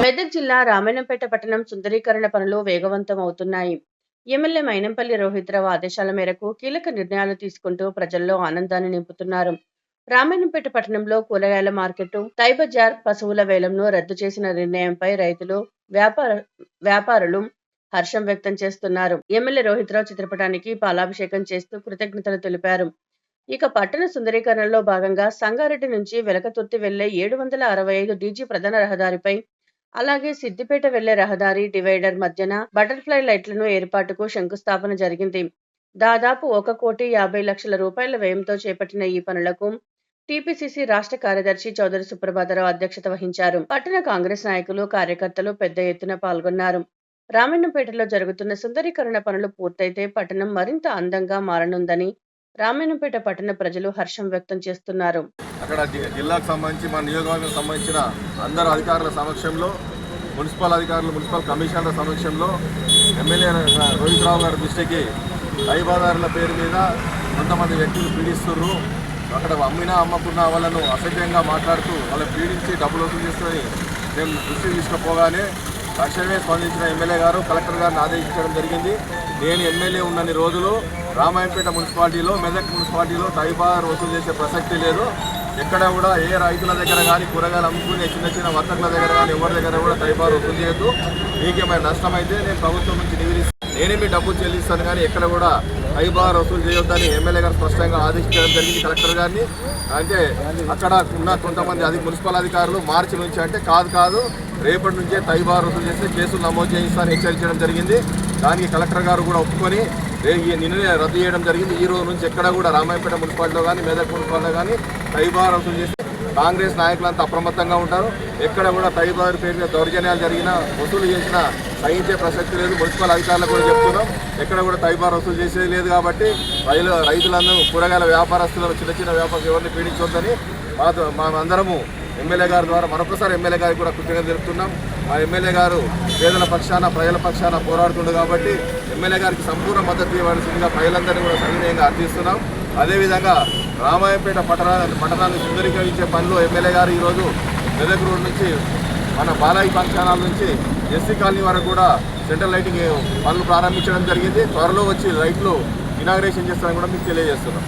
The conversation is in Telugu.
మెదక్ జిల్లా రామాయణంపేట పట్టణం సుందరీకరణ పనులు వేగవంతం అవుతున్నాయి. ఎమ్మెల్యే మైనంపల్లి రోహిత్రావు ఆదేశాల మేరకు కీలక నిర్ణయాలు తీసుకుంటూ ప్రజల్లో ఆనందాన్ని నింపుతున్నారు. రామాయణంపేట పట్టణంలో కూరగాయల మార్కెట్ తై బజార్ పశువుల వేలంను రద్దు చేసిన నిర్ణయంపై రైతులు వ్యాపార వ్యాపారులు హర్షం వ్యక్తం చేస్తున్నారు. ఎమ్మెల్యే రోహిత్రావు చిత్రపటానికి పాలాభిషేకం చేస్తూ కృతజ్ఞతలు తెలిపారు. ఇక పట్టణ సుందరీకరణలో భాగంగా సంగారెడ్డి నుంచి వెలకతుర్తి వెళ్ళే ఏడు వందల అరవై ఐదు డీజీ ప్రధాన రహదారిపై అలాగే సిద్దిపేట వెళ్ళే రహదారి డివైడర్ మధ్యన బటర్ఫ్లై లైట్లను ఏర్పాటుకు శంకుస్థాపన జరిగింది. దాదాపు ఒక కోటి యాభై లక్షల రూపాయల వ్యయంతో చేపట్టిన ఈ పనులకు టీపీసీసీ రాష్ట్ర కార్యదర్శి చౌదరి సుప్రభాతరావు అధ్యక్షత వహించారు. పట్టణ కాంగ్రెస్ నాయకులు కార్యకర్తలు పెద్ద ఎత్తున పాల్గొన్నారు. రామన్నపేటలో జరుగుతున్న సుందరీకరణ పనులు పూర్తయితే పట్టణం మరింత అందంగా మారనుందని రామాయణపేట పట్టణ ప్రజలు హర్షం వ్యక్తం చేస్తున్నారు. అక్కడ జిల్లాకు సంబంధించి మన నియోజకవర్గం సంబంధించిన అందరు అధికారుల సమక్షంలో మున్సిపల్ అధికారులు మున్సిపల్ కమిషనర్ల సమక్షంలో ఎమ్మెల్యే రోహిత్ రావు గారి దృష్టికి ఐబాదారుల పేరు మీద కొంతమంది వ్యక్తులు పీడిస్తున్నారు అక్కడ అమ్మినా అమ్మకున్నా వాళ్ళను అసభ్యంగా మాట్లాడుతూ వాళ్ళని పీడించి డబ్బులు వసూలు చేసుకొని మేము దృష్టికి తీసుకుపోగానే తక్షణమే స్పందించిన ఎమ్మెల్యే గారు కలెక్టర్ గారిని ఆదేశించడం జరిగింది. నేను ఎమ్మెల్యే ఉన్నన్ని రోజులు రామాయంపేట మున్సిపాలిటీలో మెదక్ మున్సిపాలిటీలో తైబార్ వసూలు చేసే ప్రసక్తి లేదు. ఎక్కడ కూడా ఏ రైతుల దగ్గర కానీ కూరగాయలు అమ్ముకునే చిన్న చిన్న వర్తకుల దగ్గర కానీ ఎవరి దగ్గర కూడా తైబార్ వసూలు చేయొద్దు. మీకేమైనా నష్టం అయితే నేను ప్రభుత్వం నుంచి నివేదిస్తాను నేనే మీ డబ్బులు చెల్లిస్తాను కానీ ఎక్కడ కూడా తైబార్ వసూలు చేయొద్దని ఎమ్మెల్యే గారు స్పష్టంగా ఆదేశించడం జరిగింది కలెక్టర్ గారిని. అంటే అక్కడ ఉన్న కొంతమంది అది మున్సిపల్ అధికారులు మార్చి నుంచి అంటే కాదు కాదు రేపటి నుంచే తైబార్ వసూలు చేస్తే కేసులు నమోదు చేయిస్తారని హెచ్చరించడం జరిగింది. దానికి కలెక్టర్ గారు కూడా ఒప్పుకొని నిన్ననే రద్దు చేయడం జరిగింది. ఈ రోజు నుంచి ఎక్కడ కూడా రామాయపేట మున్సిపాలిటీలో కానీ మెదక్ మున్సిపాలిటీలో కానీ తైబార్ వసూలు చేస్తే కాంగ్రెస్ నాయకులంతా అప్రమత్తంగా ఉంటారు. ఎక్కడ కూడా తైబార్ పేరు మీద దౌర్జన్యాలు జరిగినా వసూలు చేసినా సహించే ప్రసక్తి లేదు. మున్సిపల్ అధికారులకు కూడా చెప్తున్నాం. ఎక్కడ కూడా తైబార్ వసూలు చేసేది లేదు కాబట్టి రైలు రైతులందరూ కూరగాయల వ్యాపారస్తులను చిన్న చిన్న వ్యాపారం ఎవరిని పీడించొద్దని మా మా అందరము ఎమ్మెల్యే గారి ద్వారా మరొకసారి ఎమ్మెల్యే గారికి కూడా కృతజ్ఞత తెలుపుతున్నాం. మా ఎమ్మెల్యే గారు పేదల పక్షాన ప్రజల పక్షాన పోరాడుతుండు కాబట్టి ఎమ్మెల్యే గారికి సంపూర్ణ మద్దతు ఇవ్వాల్సిందిగా ప్రజలందరినీ కూడా సవినయంగా అర్థిస్తున్నాం. అదేవిధంగా రామాయపేట పట్టణ పట్టణాన్ని సుందరీకరించే పనులు ఎమ్మెల్యే గారు ఈరోజు మెదక్ రోడ్ నుంచి మన బాలాయి ఫంక్షన్ నుంచి ఎస్సీ కాలనీ వరకు కూడా సెంట్రల్ లైటింగ్ పనులు ప్రారంభించడం జరిగింది. త్వరలో వచ్చి లైట్లు ఇనాగ్రేషన్ చేస్తారని కూడా మీకు తెలియజేస్తున్నాం.